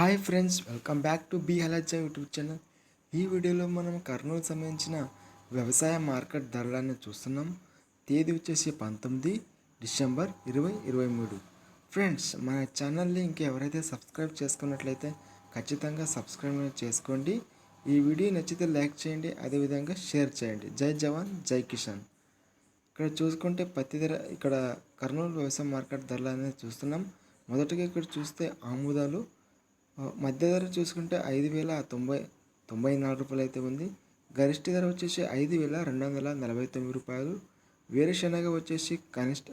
Hi friends welcome back to be హలజా YouTube channel. ఈ వీడియోలో మనం కర్నూలు సంబంధించిన వ్యవసాయ మార్కెట్ ధరలను చూస్తున్నాం. తేదీ వచ్చేసి పంతొమ్మిది డిసెంబర్ ఇరవై ఇరవై మూడు. ఫ్రెండ్స్ మన ఛానల్ని ఇంకెవరైతే సబ్స్క్రైబ్ చేసుకున్నట్లయితే ఖచ్చితంగా సబ్స్క్రైబ్ చేసుకోండి. ఈ వీడియో నచ్చితే లైక్ చేయండి అదేవిధంగా షేర్ చేయండి. జై జవాన్ జై కిషన్ ఇక్కడ చూసుకుంటే పత్తి ధర ఇక్కడ కర్నూలు వ్యవసాయ మార్కెట్ ధరలు అనేది చూస్తున్నాం. మొదటగా ఇక్కడ చూస్తే ఆముదాలు మధ్య ధర చూసుకుంటే ఐదు వేల తొంభై తొంభై నాలుగు రూపాయలు అయితే ఉంది. గరిష్ట ధర వచ్చేసి ఐదు వేల రెండు వందల నలభై తొమ్మిది రూపాయలు. వేరుశనగ వచ్చేసి కనిష్ట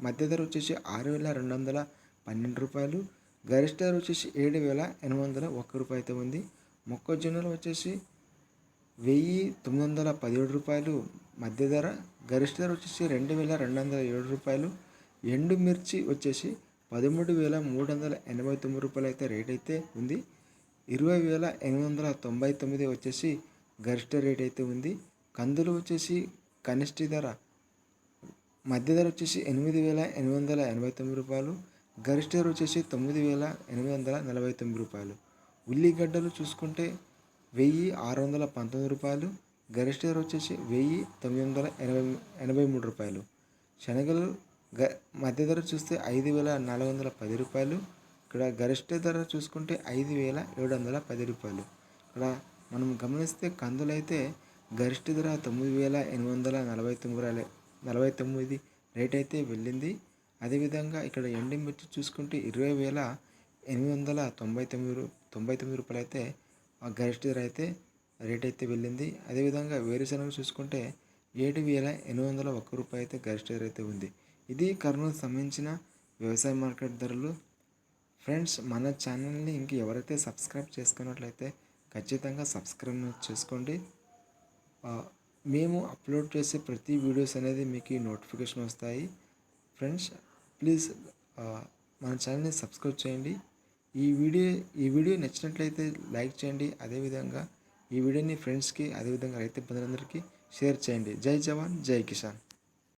మధ్య ధర వచ్చేసి ఆరు వేల రెండు వందల పన్నెండు రూపాయలు. గరిష్ట ధర వచ్చేసి ఏడు వేల ఎనిమిది వందల ఒక్క రూపాయి అయితే ఉంది. మొక్కజొన్నలు వచ్చేసి వెయ్యి తొమ్మిది వందల పదిహేడు రూపాయలు. మధ్య ధర గరిష్ట ధర వచ్చేసి రెండు వేల రెండు వందల ఏడు రూపాయలు. ఎండు మిర్చి వచ్చేసి పదమూడు వేల మూడు వందల ఎనభై తొమ్మిది రూపాయలు అయితే రేట్ అయితే ఉంది. ఇరవై వేల ఎనిమిది వందల తొంభై తొమ్మిది వచ్చేసి గరిష్ట రేట్ అయితే ఉంది. కందులు వచ్చేసి కనిష్ట ధర మధ్య ధర వచ్చేసి ఎనిమిది వేల ఎనిమిది వందల ఎనభై తొమ్మిది రూపాయలు గరిష్ట ధర వచ్చేసి తొమ్మిది వేల ఎనిమిది వందల నలభై తొమ్మిది రూపాయలు. ఉల్లిగడ్డలు చూసుకుంటే వెయ్యి ఆరు వందల పంతొమ్మిది రూపాయలు గరిష్ట ధర వచ్చేసి వెయ్యి తొమ్మిది వందల ఎనభై ఎనభై మూడు రూపాయలు. శనగలు గ మధ్య ధర చూస్తే ఐదు వేల నాలుగు వందల పది రూపాయలు. ఇక్కడ గరిష్ట ధర చూసుకుంటే ఐదు వేల ఏడు వందల పది రూపాయలు. ఇక్కడ మనం గమనిస్తే కందులైతే గరిష్ట ధర తొమ్మిది వేల ఎనిమిది వందల నలభై తొమ్మిది నలభై తొమ్మిది రేట్ అయితే వెళ్ళింది. అదేవిధంగా ఇక్కడ ఎండుమిర్చి చూసుకుంటే ఇరవై వేల ఎనిమిది వందల తొంభై తొమ్మిది తొంభై తొమ్మిది రూపాయలు అయితే ఆ గరిష్ట ధర అయితే రేట్ అయితే వెళ్ళింది. అదేవిధంగా వేరుశనగ చూసుకుంటే ఏడు వేల ఎనిమిది వందల ఒక్క రూపాయి అయితే గరిష్ట ధర అయితే ఉంది. ఇది కర్నూలు సంబంధించిన వ్యవసాయ మార్కెట్ ధరలు. ఫ్రెండ్స్ మన ఛానల్ని ఇంక ఎవరైతే సబ్స్క్రైబ్ చేసుకున్నట్లయితే ఖచ్చితంగా సబ్స్క్రైబ్ చేసుకోండి. మేము అప్లోడ్ చేసే ప్రతి వీడియోస్ అనేది మీకు నోటిఫికేషన్ వస్తాయి. ఫ్రెండ్స్ ప్లీజ్ మన ఛానల్ని సబ్స్క్రైబ్ చేయండి. ఈ వీడియో ఈ వీడియో నచ్చినట్లయితే లైక్ చేయండి. అదేవిధంగా ఈ వీడియోని ఫ్రెండ్స్కి అదేవిధంగా రైతు బంధువులందరికీ షేర్ చేయండి. జై జవాన్ జై కిసాన్.